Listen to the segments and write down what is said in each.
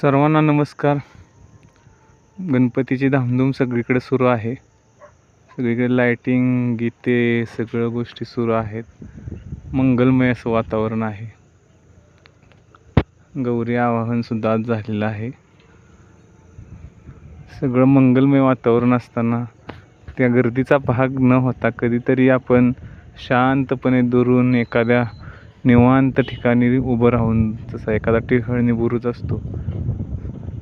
सर्वांना नमस्कार. गणपतीची धामधूम सगळीकडे सुरू आहे. सगळीकडे लाईटिंग गीते सगळ्या गोष्टी सुरू आहेत. मंगलमय असं वातावरण आहे. गौरी आवाहनसुद्धा आज झालेलं आहे. सगळं मंगलमय वातावरण असताना त्या गर्दीचा भाग न होता कधीतरी आपण शांतपणे दुरून एखाद्या निवांत ठिकाणी उभं राहून जसा एखादा टिहळणी बुरुज असतो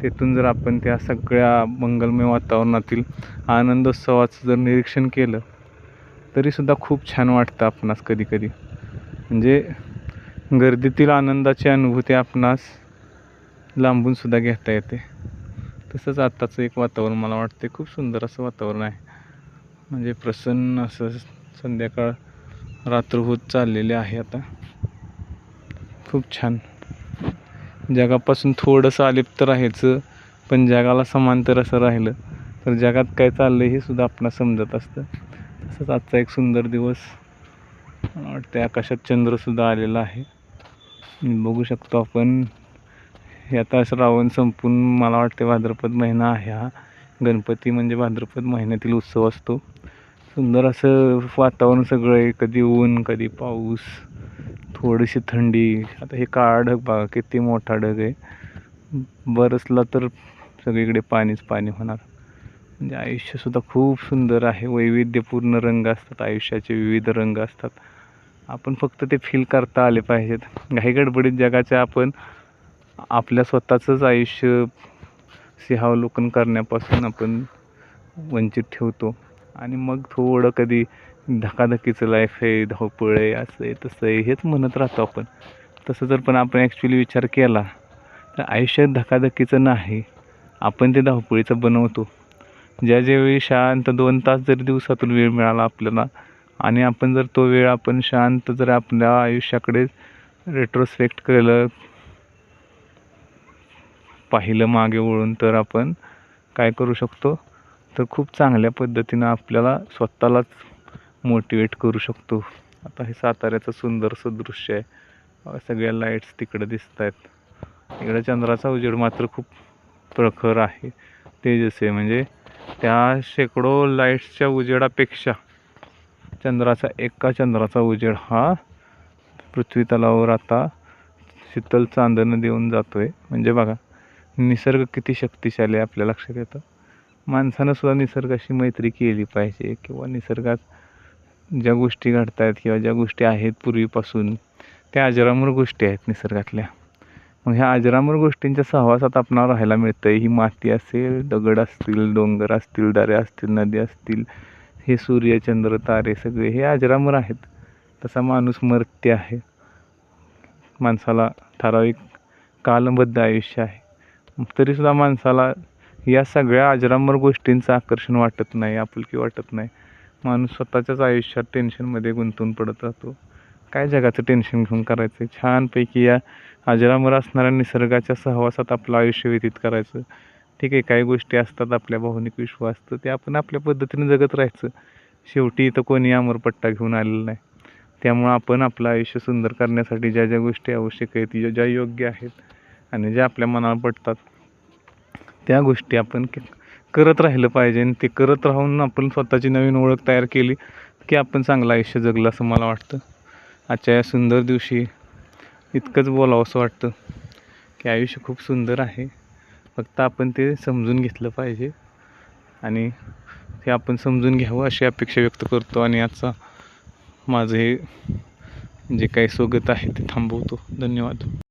तेथून जर आपण त्या सगळ्या मंगलमय वातावरणातील आनंदोत्सवाचं जर निरीक्षण केलं तरीसुद्धा खूप छान वाटतं आपणास कधी कधी म्हणजे गर्दीतील आनंदाची अनुभूती आपणास लांबूनसुद्धा घेता येते. तसंच आत्ताचं एक वातावरण मला वाटते खूप सुंदर असं वातावरण आहे. म्हणजे प्रसन्न असं संध्याकाळ रात्र होत चाललेले आहे आता. खूप छान. जगापासून थोडंसं अलिप्त राहायचं पण जगाला समांतर असं राहिलं तर जगात काय चाललं हे सुद्धा आपणाला समजत असतं. तसंच आजचा एक सुंदर दिवस वाटते आकाशात चंद्रसुद्धा आलेला आहे. बघू शकतो आपण हे आता श्रावण संपून मला वाटते भाद्रपद महिना आहे हा. गणपती म्हणजे भाद्रपद महिन्यातील उत्सव असतो. सुंदर असं वातावरण सगळं आहे. कधी ऊन कधी पाऊस थोडीशी थंडी. आता हे काळा ढग बघा किती मोठा ढग आहे. बरसला तर सगळीकडे पाणीच पाणी होणार. म्हणजे आयुष्यसुद्धा खूप सुंदर आहे. वैविध्यपूर्ण रंग असतात आयुष्याचे विविध रंग असतात. आपण फक्त ते फील करता आले पाहिजेत. घाई गडबडीत जगाच्या आपण आपल्या स्वतःचंच आयुष्य सिंहावलोकन करण्यापासून आपण वंचित ठेवतो. आणि मग थोडं कधी धकाधकीचं लाईफ आहे धावपळ आहे असं आहे तसं आहे हेच म्हणत राहतो आपण. तसं जर पण आपण ॲक्च्युली विचार केला तर आयुष्यात धकाधकीचं नाही आपण ते धावपळीचं बनवतो. ज्या ज्यावेळी शांत दोन तास जरी दिवसातून वेळ मिळाला आपल्याला आणि आपण जर तो वेळ आपण शांत जर आपल्या आयुष्याकडे रेट्रोस्पेक्ट केलं पाहिलं मागे वळून तर आपण काय करू शकतो? तर खूप चांगल्या पद्धतीनं आपल्याला स्वतःलाच मोटिवेट करू शकतो. आता हे साताऱ्याचं सुंदरसं दृश्य आहे. सगळ्या लाईट्स तिकडं दिसत आहेत. इकडं चंद्राचा उजेड मात्र खूप प्रखर आहे. तेजसे म्हणजे त्या शेकडो लाईट्सच्या उजेडापेक्षा चंद्राचा एका चंद्राचा उजेड हा पृथ्वी तलावर आता शीतल चांदणं देऊन जातो आहे म्हणजे बघा निसर्ग किती शक्तिशाली आहे आपल्या लक्षात येतं. माणसानं सुद्धा निसर्गाशी मैत्री केली पाहिजे किंवा निसर्गात ज्या गोष्टी घडत आहेत किंवा ज्या गोष्टी आहेत पूर्वीपासून त्या अजरामर गोष्टी आहेत निसर्गातल्या. मग ह्या अजरामर गोष्टींच्या सहवासात आपणाला राहायला मिळतं ही माती असेल दगड असतील डोंगर असतील दऱ्या असतील नदी असतील हे सूर्य चंद्र तारे सगळे हे अजरामर आहेत. तसा माणूस मर्त्य आहे. माणसाला ठराविक कालबद्ध आयुष्य आहे. तरीसुद्धा माणसाला या सगळ्या अजरामर गोष्टींचं आकर्षण वाटत नाही आपुलकी वाटत नाही. माणूस स्वतःच्याच आयुष्यात टेन्शनमध्ये गुंतून पडत राहतो. काय जगाचं टेन्शन घेऊन करायचं? छानपैकी या अजरामर असणाऱ्या निसर्गाच्या सहवासात आपलं आयुष्य व्यतीत करायचं. ठीक आहे काही गोष्टी असतात आपल्या भावनिक विश्वास तर ते आपण आपल्या पद्धतीने जगत राहायचं. शेवटी इथं कोणी अमरपट्टा घेऊन आलेला नाही. त्यामुळं आपण आपलं आयुष्य सुंदर करण्यासाठी ज्या ज्या गोष्टी आवश्यक आहेत ज्या ज्या योग्य आहेत आणि ज्या आपल्या मनाला पडतात त्या गोष्टी आपण करत राहिलं पाहिजे. आणि ते करत राहून आपण स्वतःची नवीन ओळख तयार केली की आपण चांगलं आयुष्य जगलं असं मला वाटतं. आजच्या या सुंदर दिवशी इतकंच बोलावं असं वाटतं की आयुष्य खूप सुंदर आहे. फक्त आपण ते समजून घेतलं पाहिजे. आणि ते आपण समजून घ्यावं अशी अपेक्षा व्यक्त करतो आणि आजचा माझं हे जे काही स्वागत आहे ते थांबवतो. धन्यवाद.